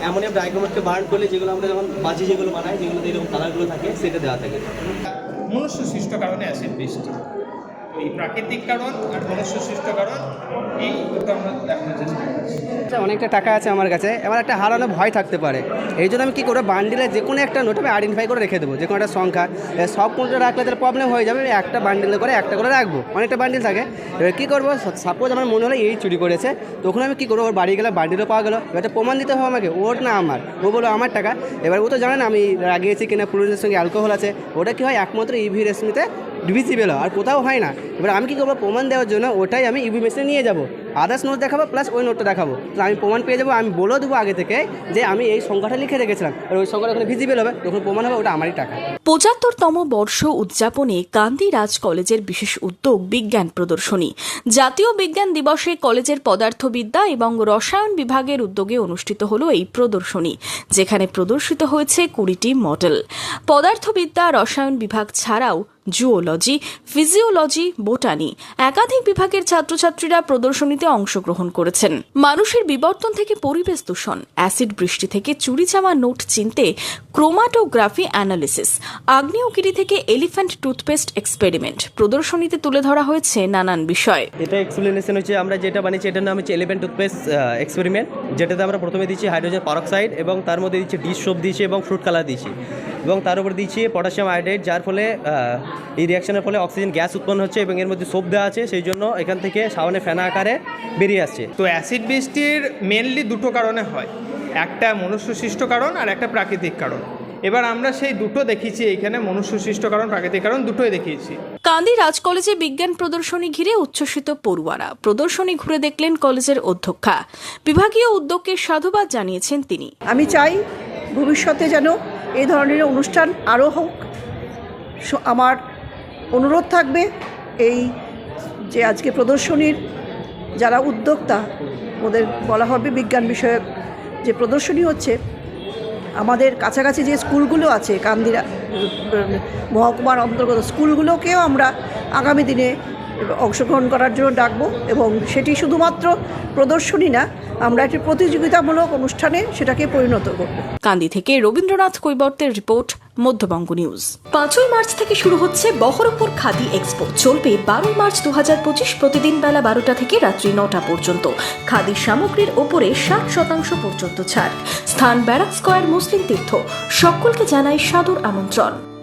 Ammonium ডাইক্রোমেটকে burn করলে যেগুলো আমরা যখন বাজি যেগুলো বানাই যেগুলো এরকম কালারগুলো থাকে, সেটা দেওয়া থাকে। মনুষ্য সৃষ্ট কারণে অ্যাসিড বৃষ্টি। প্রাকৃতিক কারণ আর মনুষ্য সৃষ্ট কারণ এই দুটো আমরা দেখানোর চেষ্টা করছি। আচ্ছা, অনেকটা টাকা আছে আমার কাছে। এবার একটা হারানো ভয় থাকতে পারে। এই জন্য আমি কী করব? বান্ডিলে যে কোনো একটা নোট আমি আইডেন্টিফাই করে রেখে দেবো। যে কোনো একটা সংখ্যা সব কোনটা রাখলে তার প্রবলেম হয়ে যাবে। একটা বান্ডিলে করে একটা করে রাখব। অনেকটা বান্ডিল থাকে। এবার কী করব? সাপোজ আমার মনে হলো এই চুরি করেছে তখন আমি কী করব? ওর বাড়ি গেলে বান্ডিলও পাওয়া গেলো। এবার প্রমাণ দিতে হবে আমাকে। ওর না আমার। ও বলো আমার টাকা। এবার ও তো জানে না আমি লাগিয়েছি কিনা পুরুষের সঙ্গে অ্যালকোহল আছে। ওটা কী হয়? একমাত্র ইভি রেশমিতে ভিজিবেল আর কোথাও হয় না। এবার আমি কী করব? প্রমাণ দেওয়ার জন্য ওটাই আমি ইভি মেশিনে নিয়ে যাব। আদার্স নোট দেখাবো প্লাস ওই নোটটা দেখাবো। তো আমি প্রমাণ পেয়ে যাব, আমি বলেও দেবো আগে থেকে যে আমি এই সংখ্যাটা লিখে রেখেছিলাম। আর ওই সংখ্যাটা ওখানে ভিজিবেল হবে তখন প্রমাণ হবে ওটা আমারই টাকা। পঁচাত্তরতম বর্ষ উদযাপনে কান্দি রাজ কলেজের বিশেষ উদ্যোগ বিজ্ঞান প্রদর্শনী। জাতীয় বিজ্ঞান দিবসে কলেজের পদার্থবিদ্যা এবং রসায়ন বিভাগের উদ্যোগে অনুষ্ঠিত হল এই প্রদর্শনী, যেখানে প্রদর্শিত হয়েছে কুড়িটি মডেল। পদার্থবিদ্যা, রসায়ন বিভাগ ছাড়াও জুওলজি, ফিজিওলজি, বোটানি একাধিক বিভাগের ছাত্রছাত্রীরা প্রদর্শনীতে অংশগ্রহণ করেছেন। মানুষের বিবর্তন থেকে পরিবেশ দূষণ, অ্যাসিড বৃষ্টি থেকে চুরি যাওয়া নোট চিনতে ক্রোমাটোগ্রাফি অ্যানালিসিস আগ্নেয়গিরি থেকে এলিফ্যান্ট টুথপেস্ট এক্সপেরিমেন্ট প্রদর্শনীতে তুলে ধরা হয়েছে নানান বিষয়। এটা এক্সপ্লেনেশন হচ্ছে, আমরা যেটা বানিয়েছি, এটার নাম হচ্ছে এলিভেন টুথপেস্ট এক্সপেরিমেন্ট যেটাতে আমরা প্রথমে দিচ্ছি হাইড্রোজেন পারক্সাইড এবং তার মধ্যে দিচ্ছি ডিশ সোপ দিয়েছি এবং ফ্রুট কালার দিয়েছি এবং তার উপর দিচ্ছি পটাশিয়াম আয়োডাইড যার ফলে এই রিয়াকশনের ফলে অক্সিজেন গ্যাস উৎপন্ন হচ্ছে এবং এর মধ্যে সোপ দেওয়া আছে সেই জন্য এখান থেকে সাবানে ফেনা আকারে বেরিয়ে আসছে। তো অ্যাসিড বৃষ্টির মেনলি দুটো কারণে হয়। একটা মনুষ্য সৃষ্ট কারণ আর একটা প্রাকৃতিক কারণ। এবার আমরা সেই দুটো দেখিয়েছি এখানে মনুষ্য সৃষ্ট কারণ প্রাকৃতিক কারণ দুটোই দেখিয়েছি। কান্দি রাজ কলেজে বিজ্ঞান প্রদর্শনী ঘিরে উচ্ছ্বসিত পড়ুয়ারা। প্রদর্শনী ঘুরে দেখলেন কলেজের অধ্যক্ষা। বিভাগীয় উদ্যোগকে সাধুবাদ জানিয়েছেন তিনি। আমি চাই ভবিষ্যতে যেন এই ধরনের অনুষ্ঠান আরও হোক। আমার অনুরোধ থাকবে এই যে আজকে প্রদর্শনীর যারা উদ্যোক্তা, ওদের বলা হবে বিজ্ঞান বিষয়ক যে প্রদর্শনী হচ্ছে, আমাদের কাছাকাছি যে স্কুলগুলো আছে, কান্দিরা, মহকুমার অন্তর্গত স্কুলগুলোকেও আমরা আগামী দিনে অংশগ্রহণ করার জন্য ডাকবো এবং সেটি শুধুমাত্র প্রদর্শনী না, আমরা একটি প্রতিযোগিতামূলক অনুষ্ঠানে সেটাকে পরিণত করব। কান্দি থেকে রবীন্দ্রনাথ কৈবর্তের রিপোর্ট মধ্যবঙ্গ নিউজ। পাঁচই মার্চ থেকে শুরু হচ্ছে বহরমপুর খাদি এক্সপো। চলবে বারোই মার্চ দু পঁচিশ প্রতিদিন বেলা বারোটা থেকে রাত্রি নটা পর্যন্ত। খাদি সামগ্রীর ওপরে ষাট শতাংশ পর্যন্ত ছাড়। স্থান ব্যারাক স্কোয়ার মুসলিম তীর্থ। সকলকে জানাই সাদর আমন্ত্রণ।